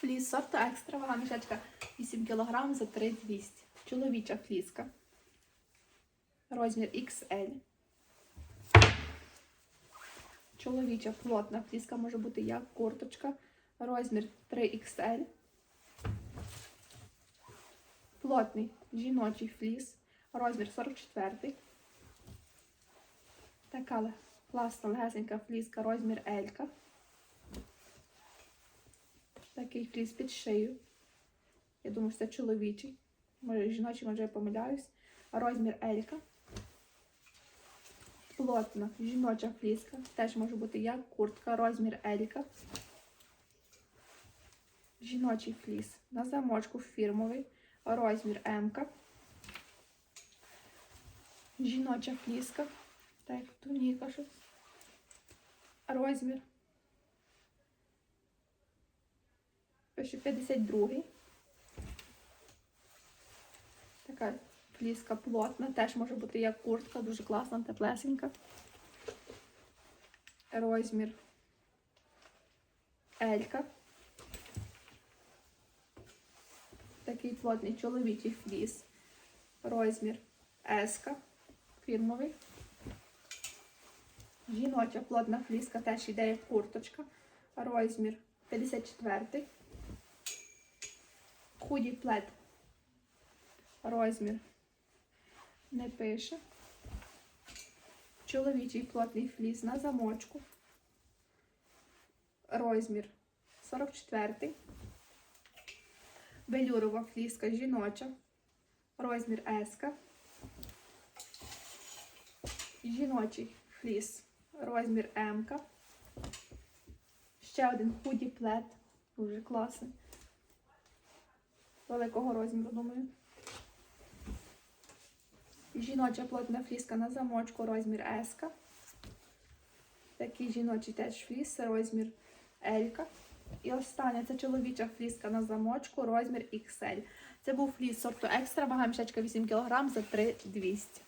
Фліс сорту екстра, вага мішечка 8 кг за 3200. Чоловіча фліска. Розмір XL. Чоловіча плотна фліска може бути як курточка. Розмір 3XL. Плотний жіночий фліс. Розмір 44. Така класна легесенька фліска, розмір L. Такий фліс під шию. Я думаю, що це чоловічий. Може жіночий, може я помиляюсь. Розмір L. Плотна жіноча фліска. Теж може бути як куртка, розмір L. Жіночий фліс на замочку фірмовий, розмір М. Жіноча фліска. Так, туніка. Розмір. Пише 52. Така фліска плотна. Теж може бути як куртка, дуже класна, теплесенька. Розмір Елька. Такий плотний чоловічий фліс. Розмір Еска. Фірмовий. Жіноча плотна фліска теж йде як курточка. Розмір 54. Худі плед. Розмір не пише. Чоловічий плотний фліс на замочку. Розмір 44. Велюрова фліска жіноча. Розмір Еска. Жіночий фліс. Розмір М. Ще один худі плед. Дуже класний. Великого розміру, думаю. Жіноча плотна фліска на замочку, розмір S. Такий жіночий теж фліс, розмір L. І остання це чоловіча фліска на замочку, розмір XL. Це був фліс сорту екстра, вага мішечка 8 кг за 3200.